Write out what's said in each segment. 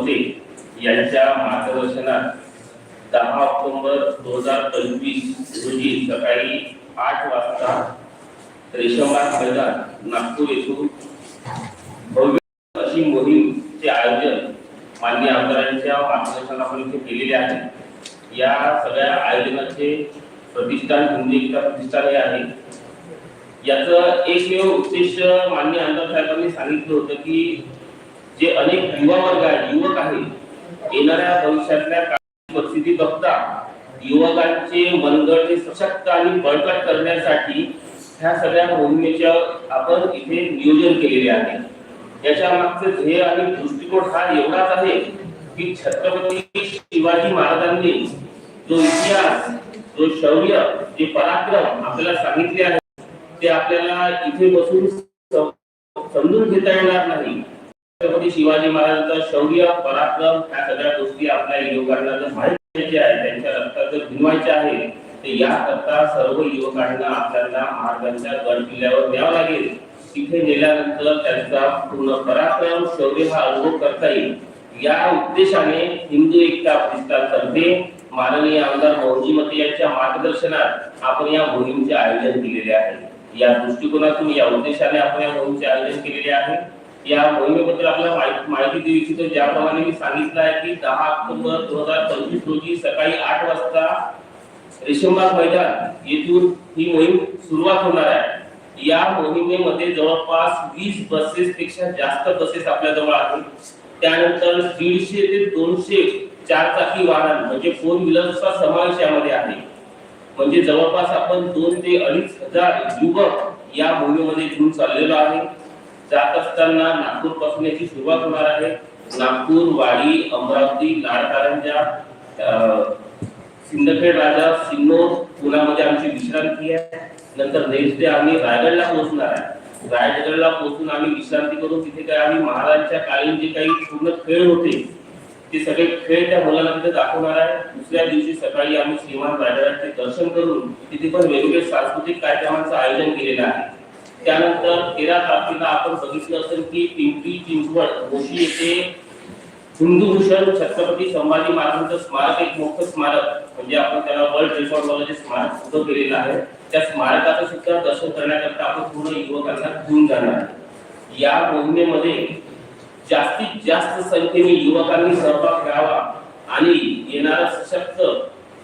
मते यांच्या मार्गदर्शनात दहा ऑक्टोबर दोन हजार पंचवीस रोजी सकाळी आठ वाजता रेशमबाग मैदान नागपूर येथून भव्य अशी मोहीमचे आयोजन माननीय आमदारांच्या मार्गदर्शनाखाली इथे केलेले आहे. या सगळ्या आयोजनाचे प्रतिष्ठान हिंदी प्रतिष्ठान हे आहे. याचं एकमेव उद्देश माननीय आमदार साहेबांनी सांगितलं होतं की जे अनेक युवा वर्ग आहे युवक आहे येणाऱ्या भविष्यातल्या परिस्थिती बघता युवकांचे मनगट सशक्त आणि बळकट करण्यासाठी ह्या सगळ्या मोहिमेच्या आपण इथे नियोजन केलेले आहे. याच्या मागचे ध्येय आणि दृष्टिकोन हा एवढाच आहे की छत्रपती शिवाजी महाराजांनी जो इतिहास जो शौर्य जे पराक्रम आपल्याला सांगितले आहे ते आपल्याला इथे बसून समजून घेता येणार नाही. छत्रपती शिवाजी महाराजांचा शौर्य पराक्रम ह्या सगळ्या गोष्टी आपल्या युवकांना जर माहिती आहे त्यांच्या रक्तात जर भिनवायच्या आहे तर याकरता सर्व युवकांना आपल्याला महाराजांच्या गड किल्ल्यावर द्यावं लागेल. तिथे नेल्यानंतर त्यांचा पूर्ण पराक्रम शौर्य हा अनुभव करता येईल. या उद्देशाने हिंदू एकता प्रतिष्ठानतर्फे माननीय आमदार मोहनजी मते यांच्या मार्गदर्शनात आपण या मोहिमेचे आयोजन केलेले आहे. या दृष्टिकोनातून या उद्देशाने आपण या मोहिमेचे आयोजन केलेले आहे. या मोहिमेबद्दल आपल्याला माहिती माहिती देऊ इच्छितो. ज्याप्रमाणे मी सांगितलं आहे की दहा ऑक्टोबर दोन हजार पंचवीस रोजी सकाळी आठ वाजता रेशमबाग मैदान येथून ही मोहीम सुरुवात होणार आहे. या मोहिमेमध्ये जवळपास वीस बसेस पेक्षा जास्त बसेस आपल्या जवळ आहेत. त्यानंतर दीडशे ते दोनशे चार चाकी वाहन म्हणजे फोर व्हीलरचा समावेश यामध्ये आहे. म्हणजे जवळपास आपण दोन ते अडीच हजार युवक या मोहिमेमध्ये घेऊन चाललेलो आहे. जात असताना नागपूरपासून याची सुरुवात होणार आहे. नागपूर वाडी अमरावती लाडकारंजा अं, सिंदखेड राजा सिन्नोर पुण्यामध्ये आमची विश्रांती आहे. नंतर नेक्स्ट डे आम्ही रायगडला पोहोचणार आहे. रायगडला पोहोचून आम्ही विश्रांती करून तिथे काय आम्ही महाराजांच्या काळी जे काही पूर्ण खेळ होते ते सगळे खेळ त्या मुलांना तिथे दाखवणार आहे. दुसऱ्या दिवशी सकाळी आम्ही श्रीमान रायगडाचे दर्शन करून तिथे पण वेगवेगळे सांस्कृतिक कार्यक्रमांचं आयोजन केलेलं आहे. त्यानंतर तेरा तारखेला आपण बघितलं असेल की पिंपरी चिंचवड मोशी येथे हिंदूभूषण छत्रपती संभाजी महाराजांचं स्मारक एक मोठं स्मारक म्हणजे आपण त्याला वर्ल्ड रेकॉर्ड वगैरे जे स्मारक उभं केलेलं आहे त्या स्मारकाचं सुद्धा दर्शन करण्याकरता आपण पूर्ण युवकांना घेऊन जाणार आहे. या मोहिमेमध्ये जास्तीत जास्त संख्येने युवकांनी सहभाग घ्यावा आणि येणारा सशक्त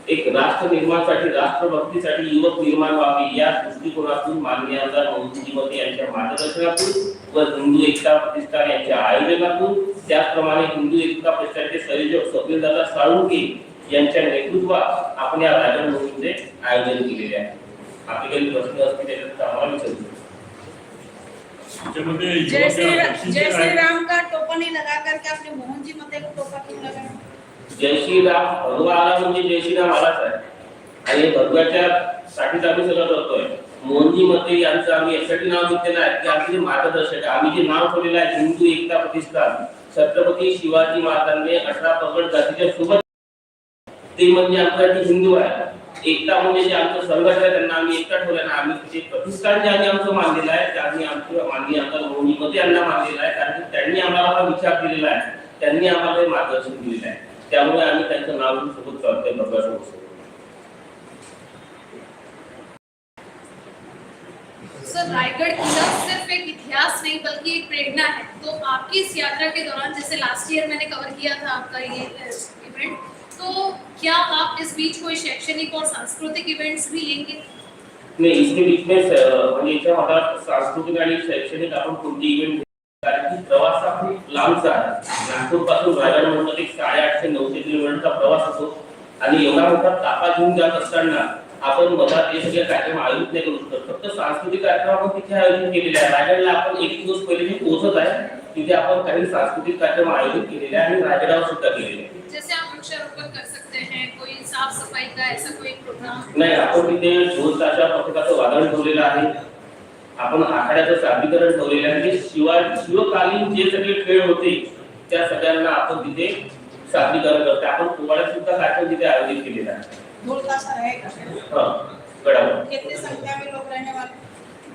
एक राष्ट्र निर्माणासाठी राष्ट्रभक्तीसाठी युवक निर्माण व्हावे या दृष्टिकोनातून माननीय आमदार मोहनजी यांच्या मार्गदर्शनातून व हिंदू एकता प्रतिष्ठान यांच्या आयोजनातून त्याचप्रमाणे हिंदू एकता प्रतिष्ठानचे संयोजक स्वप्नील दादा साळुंके यांच्या नेतृत्वात आपण या राजन मोहिमेचे आयोजन केलेले आहे. आपले काही प्रश्न असतील त्याच्यात आम्हाला विचारू जय श्री राम का टोपा नहीं लगा करके आपने मोहन जी मते को टोपा क्यों लगाया? जय श्रीराम भगवा आला म्हणजे जय श्रीराम आलाच आहे. आणि भगव्याच्या साठीच आम्ही सगळं करतोय. मोहनजी मते यांचं आम्ही यासाठी नाव घेतलेलं आहे की आमचे जे मार्गदर्शक आहे आम्ही जे नाव ठेवलेलं आहे हिंदू एकता प्रतिष्ठान छत्रपती शिवाजी महाराजांनी अठरा पगड जातीच्या सोबत ते म्हणजे आमच्यासाठी हिंदू आहे. एकता म्हणजे जे आमचं संघर्ष आहे त्यांना आम्ही एकटा ठेवलं ना आम्ही ते प्रतिष्ठान जे आम्ही आमचं मानलेलं आहे ते आम्ही आमचं माननीय आता मोहनी मते यांना मानलेलं आहे. कारण की त्यांनी आम्हाला हा विचार दिलेला आहे. त्यांनी आम्हाला मार्गदर्शन दिलेलं आहे. त्यामुळे आम्ही त्यांचं नाव घेऊन सोबत सर रायगढ़ किला सिर्फ़ एक इतिहास नहीं बल्कि एक प्रेरणा है। तो आपकी इस यात्रा के दौरान जैसे लास्ट ईयर मैंने कवर किया था आपका ये इवेंट तो क्या आप इस बीच कोई शैक्षणिक और सांस्कृतिक इवेंट्स भी लेंगे? नाही इसके बीच में स- म्हणजे याच्या सांस्कृतिक आणि शैक्षणिक आपण कोणती इव्हेंट कारण की प्रवास हा खूप लांबचा आहे. नागपूरपासून रायगड म्हणतात एक साडेआठशे नऊशे किलोमीटरचा प्रवास होतो आणि एवढा मोठा तापा घेऊन जात असताना आपण मधात हे सगळे कार्यक्रम आयोजित नाही करू शकत. फक्त सांस्कृतिक कार्यक्रम आपण तिथे आयोजित केलेले आहे. रायगडला आपण एक दिवस पहिले पोहोचत आहे. तिथे आपण काही सांस्कृतिक कार्यक्रम आयोजित केलेले आहे आणि रायगडावर सुद्धा केलेले आहे. जैसे आप वृक्षारोपण कर सकते हैं कोई साफ सफाई का ऐसा कोई प्रोग्राम नाही आपण तिथे ढोल ताशा पथकाचं वादळ ठेवलेलं आहे आपण आखाड्याचं सादरीकरण ठेवलेलं आहे. म्हणजे शिवा शिवकालीन जे सगळे खेळ होते त्या सगळ्यांना आपण तिथे सादरीकरण करतो आपण पोवाड्यात सुद्धा कार्यक्रम तिथे आयोजित केलेला आहे. ढोल हा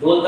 ढोल